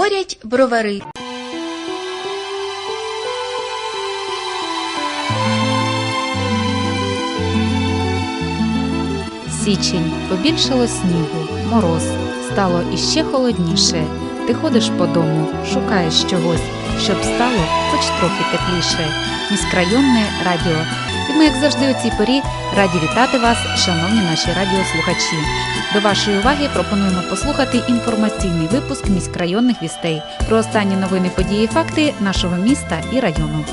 Говорять бровари. Січень побільшало снігу, мороз, стало іще холодніше. Ти ходиш по дому, шукаєш чогось, щоб стало хоч трохи тепліше. Міськрайонне радіо. І ми, як завжди, у цій порі раді вітати вас, шановні наші радіослухачі. До вашої уваги пропонуємо послухати інформаційний випуск міськрайонних вістей про останні новини, події, факти нашого міста і району.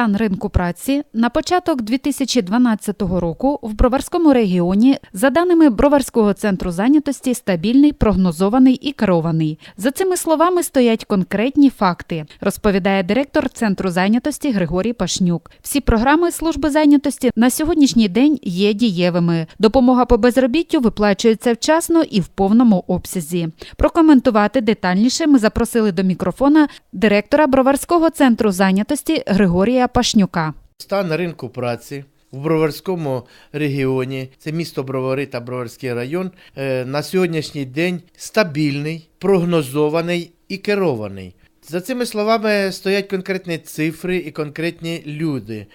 Стан ринку праці на початок 2012 року в Броварському регіоні, за даними Броварського центру зайнятості, стабільний, прогнозований і керований. За цими словами стоять конкретні факти, розповідає директор центру зайнятості Григорій Пашнюк. Всі програми служби зайнятості на сьогоднішній день є дієвими. Допомога по безробіттю виплачується вчасно і в повному обсязі. Прокоментувати детальніше ми запросили до мікрофона директора Броварського центру зайнятості Григорія Пашнюка. Стан ринку праці в Броварському регіоні, це місто Бровари та Броварський район, е, на сьогоднішній день стабільний, прогнозований і керований. За цими словами стоять конкретні цифри і конкретні люди.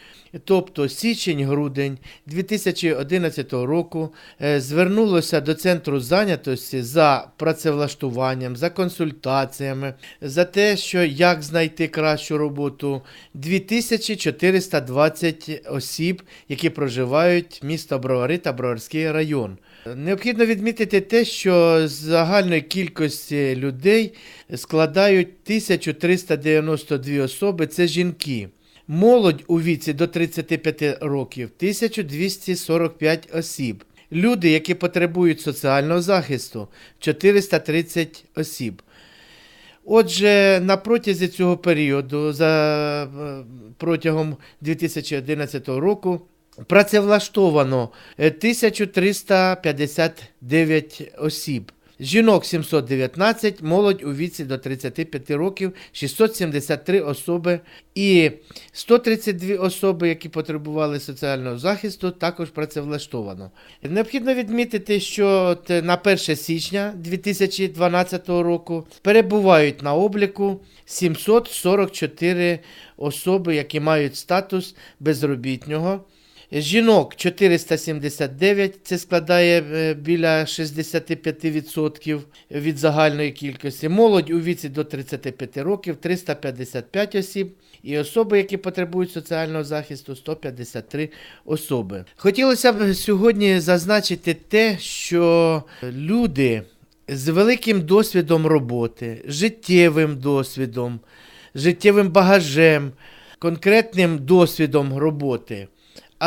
Тобто січень-грудень 2011 року е, звернулося до центру зайнятості за працевлаштуванням, за консультаціями, за те, що як знайти кращу роботу 2420 осіб, які проживають місто Бровари та Броварський район. Необхідно відмітити те, що з загальної кількості людей складають 1392 особи це жінки. Молодь у віці до 35 років 1245 осіб. Люди, які потребують соціального захисту 430 осіб. Отже, на протязі цього періоду, за е, протягом 2011 року, працевлаштовано е, 1359 осіб. Жінок 719, молодь у віці до 35 років 673 особи і 132 особи, які потребували соціального захисту, також працевлаштовано. Необхідно відмітити, що на 1 січня 2012 року перебувають на обліку 744 особи, які мають статус безробітнього. Жінок 479, це складає е, біля 65% від загальної кількості. Молодь у віці до 35 років 355 осіб. І особи, які потребують соціального захисту, 153 особи. Хотілося б сьогодні зазначити те, що люди з великим досвідом роботи, життєвим досвідом, життєвим багажем, конкретним досвідом роботи.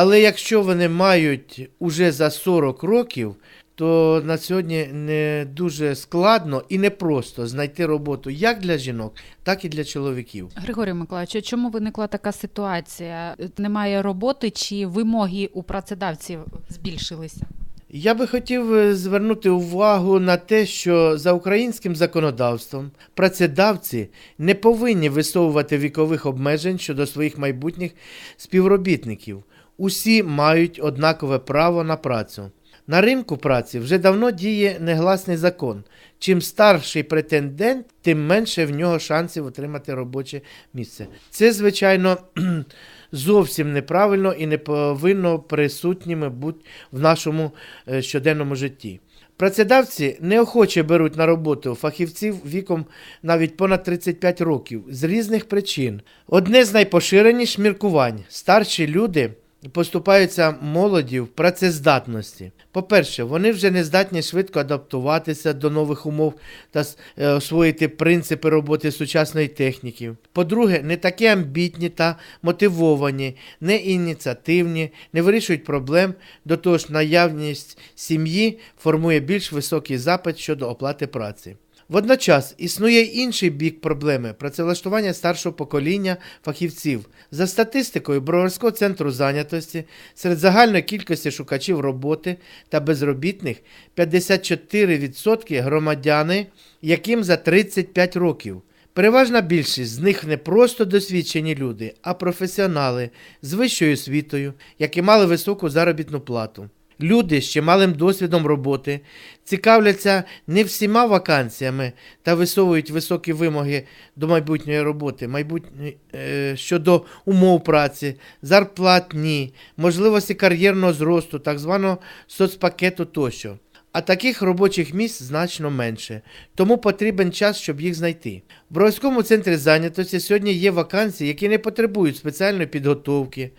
Але якщо вони мають уже за 40 років, то на сьогодні не дуже складно і непросто знайти роботу як для жінок, так і для чоловіків. Григорій Миколаївич, чому виникла така ситуація? Немає роботи чи вимоги у працедавців збільшилися? Я би хотів е, звернути увагу на те, що за українським законодавством працедавці не повинні висовувати вікових обмежень щодо своїх майбутніх співробітників. Усі мають однакове право на працю. На ринку праці вже давно діє негласний закон. Чим старший претендент, тим менше в нього шансів отримати робоче місце. Це, звичайно, зовсім неправильно і не повинно присутніми бути в нашому е, щоденному житті. Працедавці неохоче беруть на роботу фахівців віком навіть понад 35 років з різних причин. Одне з найпоширеніших міркувань старші люди поступаються молоді в працездатності. По-перше, вони вже не здатні швидко адаптуватися до нових умов та е, освоїти принципи роботи сучасної техніки. По-друге, не такі амбітні та мотивовані, не ініціативні, не вирішують проблем, до того ж наявність сім'ї формує більш високий запит щодо оплати праці. Водночас існує інший бік проблеми працевлаштування старшого покоління фахівців. За статистикою Броварського центру зайнятості серед загальної кількості шукачів роботи та безробітних 54% громадяни, яким за 35 років. Переважна більшість з них не просто досвідчені люди, а професіонали з вищою освітою, які мали високу заробітну плату. Люди з чималим досвідом роботи цікавляться не всіма вакансіями та висовують високі вимоги до майбутньої роботи, майбутньої, е, щодо умов праці, зарплатні, можливості кар'єрного зросту, так званого соцпакету тощо. А таких робочих місць значно менше, тому потрібен час, щоб їх знайти. В Броварському центрі зайнятості сьогодні є вакансії, які не потребують спеціальної підготовки.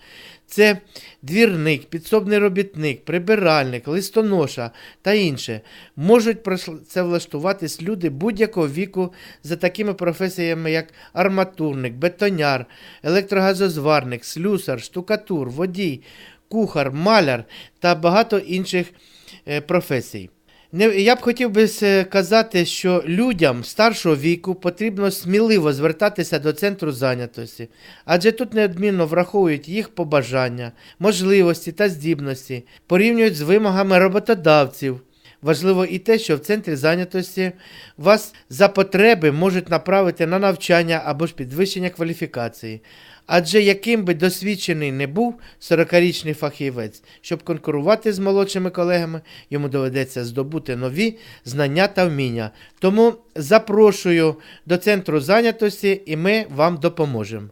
Це двірник, підсобний робітник, прибиральник, листоноша та інше. Можуть це влаштуватись люди будь-якого віку за такими професіями, як арматурник, бетоняр, електрогазозварник, слюсар, штукатур, водій, кухар, маляр та багато інших е, професій. Я б хотів би сказати, що людям старшого віку потрібно сміливо звертатися до центру зайнятості, адже тут неодмінно враховують їх побажання, можливості та здібності, порівнюють з вимогами роботодавців. Важливо і те, що в центрі зайнятості вас за потреби можуть направити на навчання або ж підвищення кваліфікації. Адже яким би досвідчений не був 40-річний фахівець, щоб конкурувати з молодшими колегами, йому доведеться здобути нові знання та вміння. Тому запрошую до центру зайнятості і ми вам допоможемо.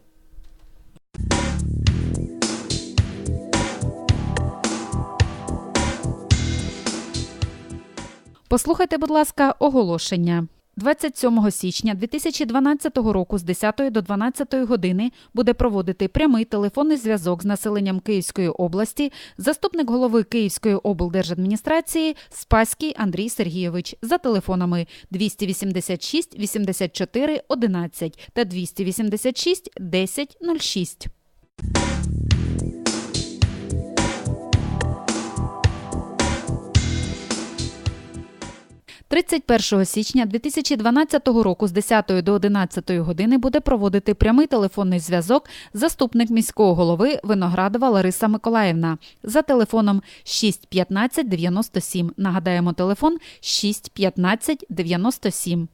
Послухайте, будь ласка, оголошення. 27 січня 2012 року з 10 до 12 години буде проводити прямий телефонний зв'язок з населенням Київської області заступник голови Київської облдержадміністрації Спаський Андрій Сергійович за телефонами 286 84 11 та 286 10 06. – 31 січня 2012 року з 10 до 11 години буде проводити прямий телефонний зв'язок заступник міського голови Виноградова Лариса Миколаївна за телефоном 615 97. Нагадаємо, телефон 615 97.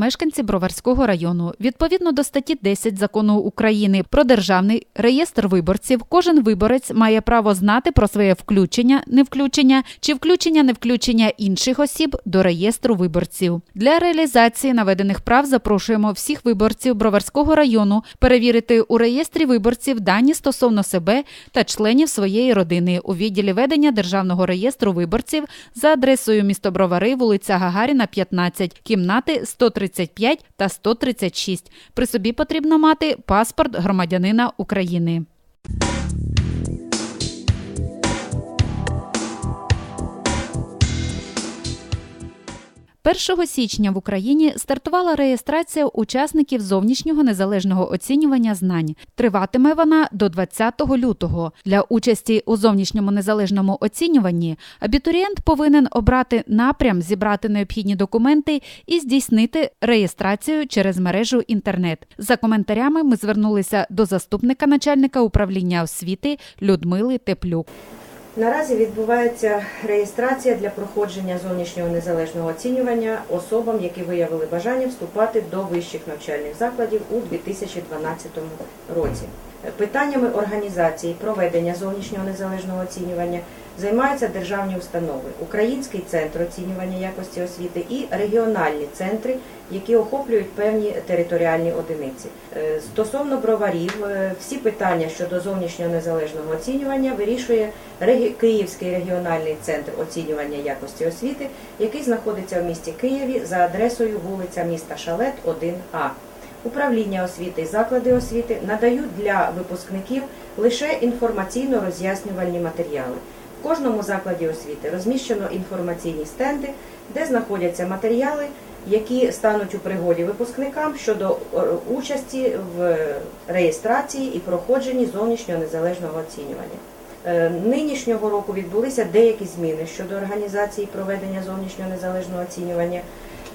Мешканці Броварського району відповідно до статті 10 закону України про державний реєстр виборців, кожен виборець має право знати про своє включення, невключення чи включення невключення інших осіб до реєстру виборців. Для реалізації наведених прав запрошуємо всіх виборців Броварського району перевірити у реєстрі виборців дані стосовно себе та членів своєї родини у відділі ведення державного реєстру виборців за адресою місто Бровари, вулиця Гагаріна, 15, кімнати 135 та 136. При собі потрібно мати паспорт громадянина України. 1 січня в Україні стартувала реєстрація учасників зовнішнього незалежного оцінювання знань. Триватиме вона до 20 лютого. Для участі у зовнішньому незалежному оцінюванні абітурієнт повинен обрати напрям, зібрати необхідні документи і здійснити реєстрацію через мережу інтернет. За коментарями ми звернулися до заступника начальника управління освіти Людмили Теплюк. Наразі відбувається реєстрація для проходження зовнішнього незалежного оцінювання особам, які виявили бажання вступати до вищих навчальних закладів у 2012 році. Питаннями організації проведення зовнішнього незалежного оцінювання займаються державні установи, Український центр оцінювання якості освіти і регіональні центри, які охоплюють певні територіальні одиниці. Е, Стосовно броварів, е, всі питання щодо зовнішнього незалежного оцінювання вирішує Київський регіональний центр оцінювання якості освіти, який знаходиться в місті Києві за адресою вулиця міста Шалет 1А. Управління освіти і заклади освіти надають для випускників лише інформаційно-роз'яснювальні матеріали. В кожному закладі освіти розміщено інформаційні стенди, де знаходяться матеріали, які стануть у пригоді випускникам щодо е, участі в реєстрації і проходженні зовнішнього незалежного оцінювання. Е, Нинішнього року відбулися деякі зміни щодо організації проведення зовнішнього незалежного оцінювання.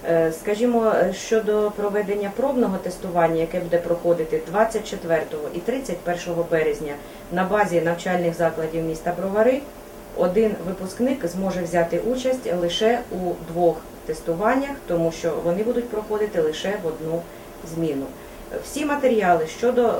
Е, Скажімо, щодо проведення пробного тестування, яке буде проходити 24 і 31 березня на базі навчальних закладів міста Бровари, один випускник зможе взяти участь лише у двох тестуваннях, тому що вони будуть проходити лише в одну зміну. Всі матеріали щодо е,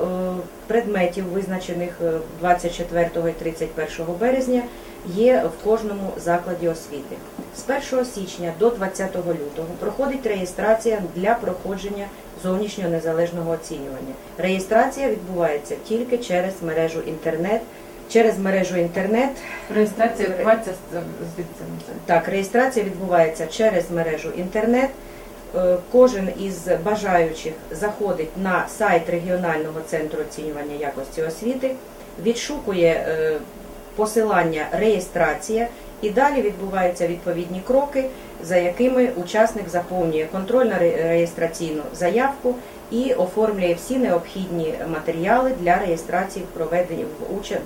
предметів, визначених е, 24 і 31 березня, є в кожному закладі освіти. З 1 січня до 20 лютого проходить реєстрація для проходження зовнішнього незалежного оцінювання. Реєстрація відбувається тільки через мережу інтернет. Через мережу інтернет Реєстрація відбувається звідси. так, реєстрація відбувається через мережу інтернет. Е, Кожен із бажаючих заходить на сайт регіонального центру оцінювання якості освіти, відшукує е, посилання реєстрація і далі відбуваються відповідні кроки, за якими учасник заповнює контрольно-реєстраційну заявку і оформлює всі необхідні матеріали для реєстрації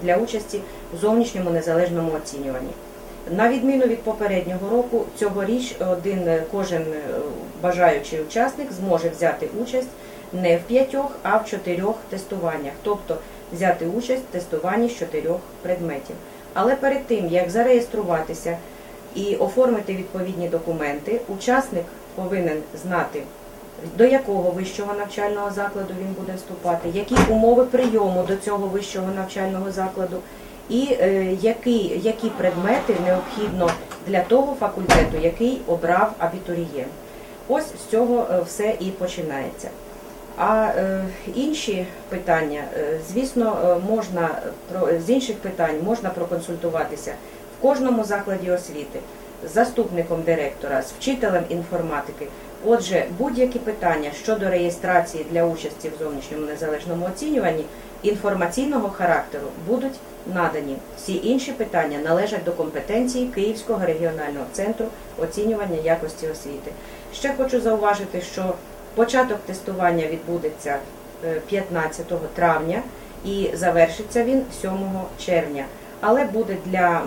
для участі в зовнішньому незалежному оцінюванні. На відміну від попереднього року, цьогоріч один кожен е, бажаючий учасник зможе взяти участь не в п'ятьох, а в чотирьох тестуваннях, тобто взяти участь в тестуванні з чотирьох предметів. Але перед тим як зареєструватися і оформити відповідні документи, учасник повинен знати, до якого вищого навчального закладу він буде вступати, які умови прийому до цього вищого навчального закладу, і е, які, які предмети необхідно для того факультету, який обрав абітурієнт. Ось з цього е, все і починається. А е, інші питання, звісно, можна з інших питань можна проконсультуватися кожному закладі освіти заступником директора, з вчителем інформатики. Отже, будь-які питання щодо реєстрації для участі в зовнішньому незалежному оцінюванні інформаційного характеру будуть надані. Всі інші питання належать до компетенції Київського регіонального центру оцінювання якості освіти. Ще хочу зауважити, що початок тестування відбудеться е, 15 травня і завершиться він 7 червня. Але буде для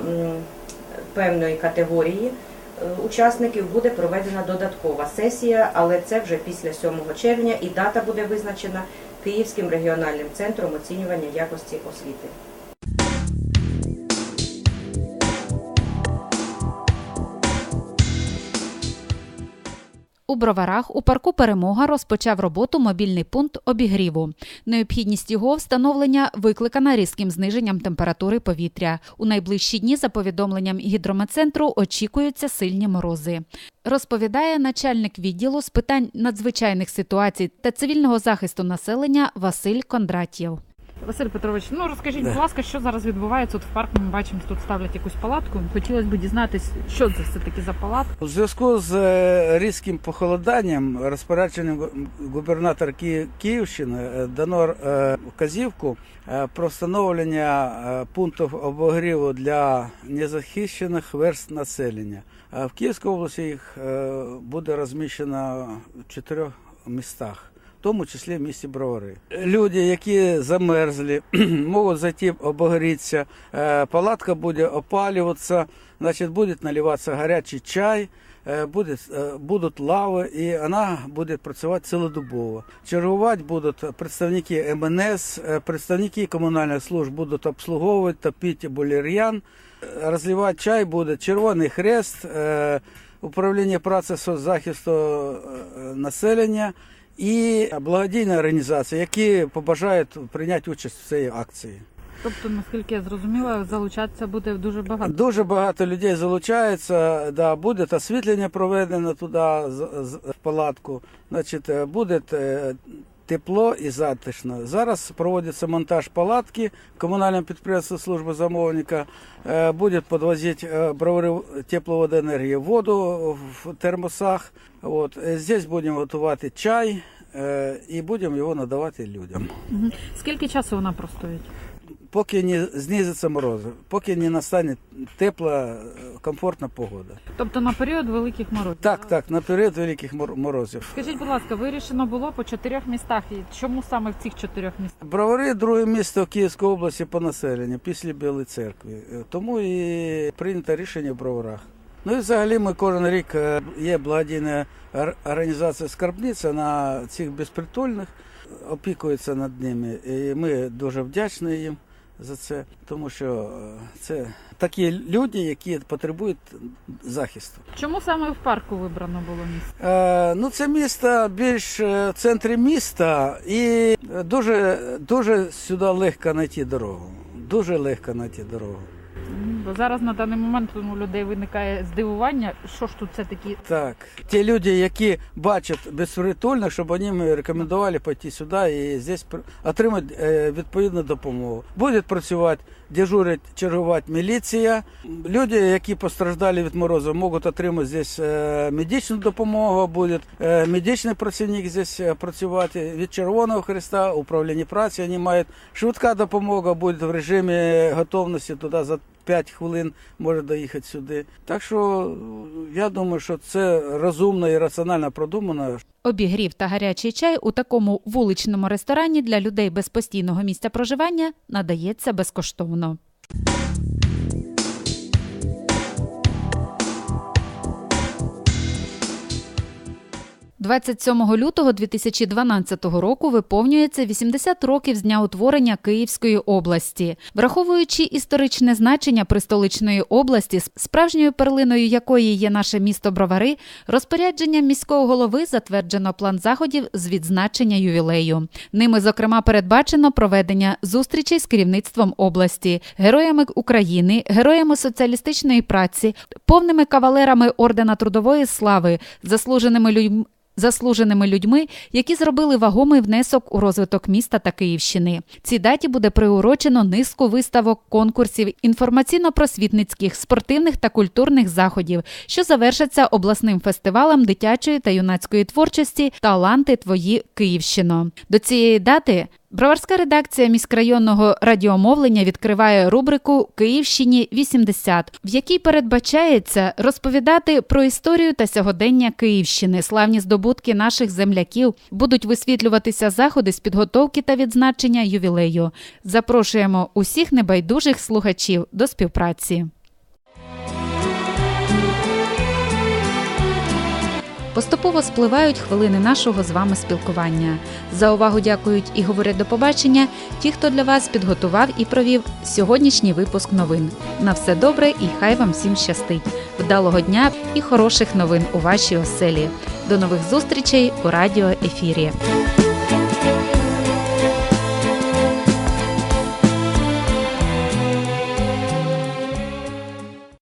певної категорії е, учасників буде проведена додаткова сесія, але це вже після 7 червня і дата буде визначена Київським регіональним центром оцінювання якості освіти. У броварах у парку Перемога розпочав роботу мобільний пункт обігріву. Необхідність його встановлення викликана різким зниженням температури повітря. У найближчі дні, за повідомленням гідрометцентру, очікуються сильні морози. Розповідає начальник відділу з питань надзвичайних ситуацій та цивільного захисту населення Василь Кондратєв. Василь Петрович, ну розкажіть, будь ласка, що зараз відбувається От в парку? Ми бачимо, тут ставлять якусь палатку. Хотілося б дізнатись, що це все таки за палатка. У зв'язку з е, різким похолоданням розпорядженням гу- губернатора Київщини е, дано е, вказівку про встановлення пунктів обогріву для незахищених верст населення. В Київській області їх буде розміщено в чотирьох містах. В тому числі в місті Бровари. Люди, які замерзли, можуть зайти обогрітися. Е, Палатка буде опалюватися, значить, буде наливатися гарячий чай, е, буде, е, будуть лави, і вона буде працювати цілодобово. Чергувати будуть представники МНС, е, представники комунальних служб будуть обслуговувати, топити булір'ян, Е, розливати чай буде Червоний Хрест, управління праці соцзахисту населення і благодійні організації, які побажають прийняти участь в цій акції. Тобто, наскільки я зрозуміла, залучатися буде дуже багато. Дуже багато людей залучається, да, буде освітлення проведено туди в палатку. Значить, е, буде е, тепло і затишно. Зараз проводиться монтаж палатки комунальному підприємству служби замовника. Е, Буде підвозити е, бровари тепловодоенергії воду в термосах. От. Е, Здесь будемо готувати чай і будемо його надавати людям. Скільки часу вона простоїть? Поки не знизиться морози, поки не настане тепла, комфортна погода. Тобто на період великих морозів. Так, так, на період великих мор- морозів. Скажіть, будь ласка, вирішено було по чотирьох містах. І чому саме в цих чотирьох містах? Бровари друге місто в Київській області по населенню після Білої церкви. Е, Тому і прийнято рішення в Броварах. Ну і взагалі ми кожен рік е, є благодійна ор- організація скарбниця на цих безпритульних, опікується над ними. І ми дуже вдячні їм за це, тому що е, це такі люди, які потребують захисту. Чому саме в парку вибрано було місце? Е, ну, це місто більш е, в центрі міста і дуже, дуже сюди легко знайти дорогу. Дуже легко знайти дорогу. Бо зараз на даний момент у людей виникає здивування, що ж тут це такі. Так, ті люди, які бачать безпритульно, щоб вони рекомендували піти сюди і здесь отримати е, відповідну допомогу. Будуть працювати, дежурить, чергувати міліція. Люди, які постраждали від морозу, можуть отримати здесь е, медичну допомогу, буде е, медичний працівник здесь е, працювати від Червоного Христа, управління праці. Вони мають швидка допомога, буде в режимі готовності туди за 5 хвилин може доїхати сюди. Так що я думаю, що це розумно і раціонально продумано. Обігрів та гарячий чай у такому вуличному ресторані для людей без постійного місця проживання надається безкоштовно. 27 лютого 2012 року виповнюється 80 років з дня утворення Київської області. Враховуючи історичне значення престоличної області, справжньою перлиною якої є наше місто Бровари, розпорядженням міського голови затверджено план заходів з відзначення ювілею. Ними, зокрема, передбачено проведення зустрічей з керівництвом області, героями України, героями соціалістичної праці, повними кавалерами ордена трудової слави, заслуженими людьми. Заслуженими людьми, які зробили вагомий внесок у розвиток міста та Київщини. Цій даті буде приурочено низку виставок, конкурсів, інформаційно-просвітницьких, спортивних та культурних заходів, що завершаться обласним фестивалем дитячої та юнацької творчості Таланти твої Київщино. До цієї дати Броварська редакція міськрайонного радіомовлення відкриває рубрику Київщині 80, в якій передбачається розповідати про історію та сьогодення Київщини. Славні здобутки наших земляків будуть висвітлюватися заходи з підготовки та відзначення ювілею. Запрошуємо усіх небайдужих слухачів до співпраці. Поступово спливають хвилини нашого з вами спілкування. За увагу дякують і говорять до побачення ті, хто для вас підготував і провів сьогоднішній випуск новин. На все добре і хай вам всім щастить. Вдалого дня і хороших новин у вашій оселі. До нових зустрічей у радіоефірі.